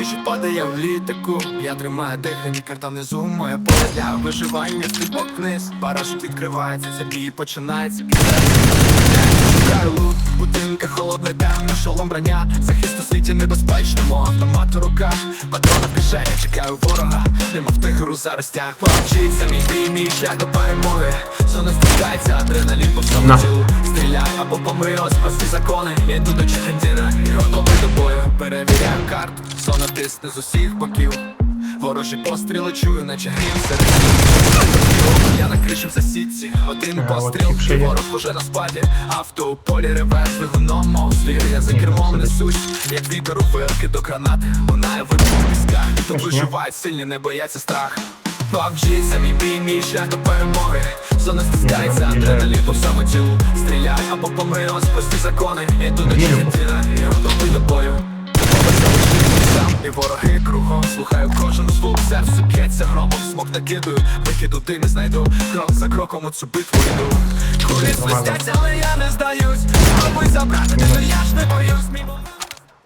тиші падає в літаку. Я тримаю дихання, карта внизу, моя поле для виживання. Стрибок вниз, парашут відкривається, забій починається. Шукаю лут, будинка, холодне темно, шолом броня. Захист у світі небезпечному, автомат у руках. Патрона в кишені, чекаю ворога. Нема в тигру заростях Повчиться мій бій, мій шлях до перемоги. Зона спускається, адреналін по всьому тілу. Стріляй або помри, ось прості закони Іду до Чехендіра і готовий до бою зона тисне з усіх боків. Ворожі постріли чую, наче грім серед. Я на криші в засідці, один постріл, і ворог уже на спаді. Авто у полі реверс, двигуном мов звір. Я за кермом несусь, як вітер у вилки до гранат. Лунає вибух піска, то Ось, виживають сильні, не бояться страх. PUBG, це мій бій, мій шлях до перемоги. Зона стискається, адреналін по всьому тілу Стріляй або помри, ось прості закони. Іду до Вірю. Чехендіра, і готовий до бою і вороги кругом слухаю кожен звук, серце п'ється громом, смок накидую, викиду ти не знайду, крок за кроком у цю битву йду. Кулі свистять, але я не здаюсь, спробуй забрати,